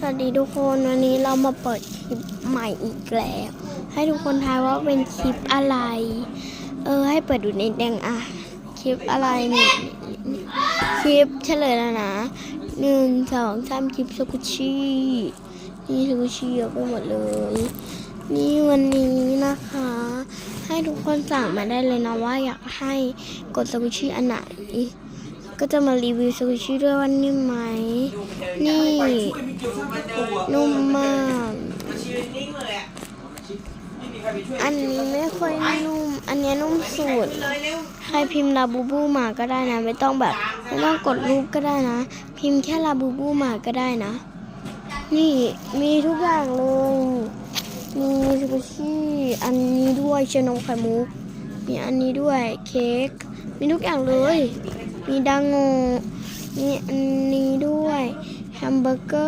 สวัสดีทุกคนวันนี้เรามาเปิดคลิปใหม่อีกแล้ว ให้ทุกคนทายว่าเป็นคลิปอะไร เออ ให้เปิดดูในแดงอะ คลิปอะไรนี่คลิปเฉลยแล้วนะหนึ่งสองสามคลิปสกุชินี่สกุชิเยอะไปหมดเลย นี่วันนี้นะคะ ให้ทุกคนสั่งมาได้เลยนะว่าอยากให้กดสกุชิอันไหน ก็จะมารีวิวสกุชิด้วยว่านิ่มไหม นี่นุ่มมาก อันนี้ไม่ค่อยนุ่ม อันนี้นุ่มสุด ใครพิมพ์ลาบูบูมาก็ได้นะ ไม่ต้องแบบไม่ต้องกดรูปก็ได้นะ พิมพ์แค่ลาบูบูมาก็ได้นะ นี่มีทุกอย่างเลย มีสกุชี่อันนี้ด้วยเชานมไข่มุก มีอันนี้ด้วยเค้ก มีทุกอย่างเลย มีดังโงมีอันนี้ด้วยแฮมเบอร์เกอร์